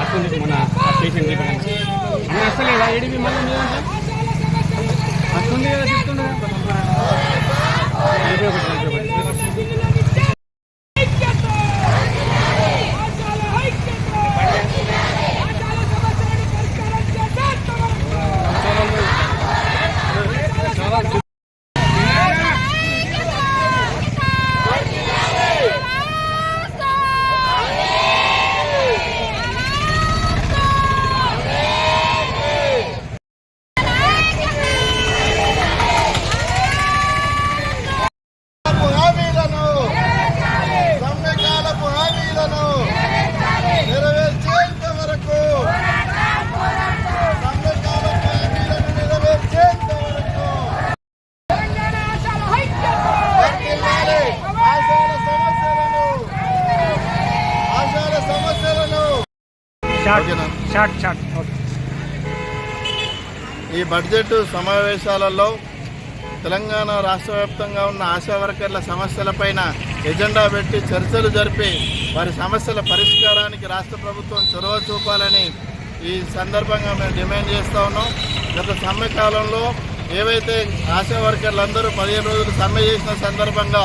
అసలు మన పేషెంట్ అన్న అసలు ఏడిపి మళ్ళీ మీదంటే వస్తుంది కదా చెప్తుండే హామీలను సమ్మెకాలపు హామీలను నెరవేర్చేంత వరకు సమ్మెకాలపు హామీలను నెరవేర్చేంత వరకు వర్ధిల్లాలి. ఆశాల సమస్యలను ఆశాల సమస్యలను షార్ట్ ఓకేనా? Short short okay. ఈ బడ్జెట్ సమావేశాలలో తెలంగాణ రాష్ట్ర వ్యాప్తంగా ఉన్న ఆశా వర్కర్ల సమస్యలపైన ఎజెండా పెట్టి చర్చలు జరిపి వారి సమస్యల పరిష్కారానికి రాష్ట్ర ప్రభుత్వం చొరవ చూపాలని ఈ సందర్భంగా మేము డిమాండ్ చేస్తూ ఉన్నాం. గత సమ్మె కాలంలో ఏవైతే ఆశా వర్కర్లందరూ పదిహేను రోజులు సమ్మె చేసిన సందర్భంగా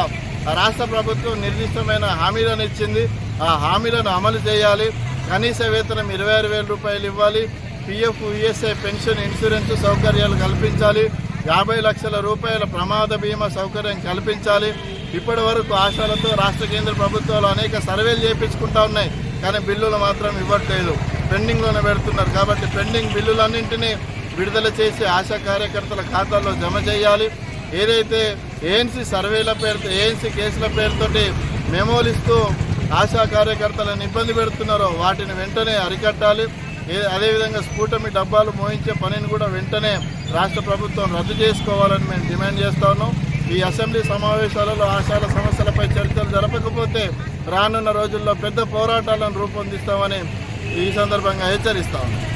రాష్ట్ర ప్రభుత్వం నిర్దిష్టమైన హామీలను ఇచ్చింది. ఆ హామీలను అమలు చేయాలి. కనీస వేతనం ఇరవై ఆరు వేల రూపాయలు ఇవ్వాలి. పిఎఫ్ ఈఎస్ఐ పెన్షన్ ఇన్సూరెన్స్ సౌకర్యాలు కల్పించాలి. యాభై లక్షల రూపాయల ప్రమాద బీమా సౌకర్యం కల్పించాలి. ఇప్పటి వరకు ఆశలతో రాష్ట్ర కేంద్ర ప్రభుత్వాలు అనేక సర్వేలు చేయించుకుంటా ఉన్నాయి. కానీ బిల్లులు మాత్రం ఇవ్వట్లేదు. పెండింగ్లోనే పెడుతున్నారు. కాబట్టి పెండింగ్ బిల్లులన్నింటినీ విడుదల చేసి ఆశా కార్యకర్తల ఖాతాల్లో జమ చేయాలి. ఏదైతే ఏఎన్సీ సర్వేల పేరుతో ఏఎన్సీ కేసుల పేరుతోటి మెమోలు ఇస్తూ ఆశా కార్యకర్తలను ఇబ్బంది పెడుతున్నారో వాటిని వెంటనే అరికట్టాలి. అదేవిధంగా స్ఫూటమి డబ్బాలు మోయించే పనిని కూడా వెంటనే రాష్ట్ర ప్రభుత్వం రద్దు చేసుకోవాలని మేము డిమాండ్ చేస్తా ఉన్నాం. ఈ అసెంబ్లీ సమావేశాలలో ఆశాల సమస్యలపై చర్చలు జరపకపోతే రానున్న రోజుల్లో పెద్ద పోరాటాలను రూపొందిస్తామని ఈ సందర్భంగా హెచ్చరిస్తా ఉన్నాం.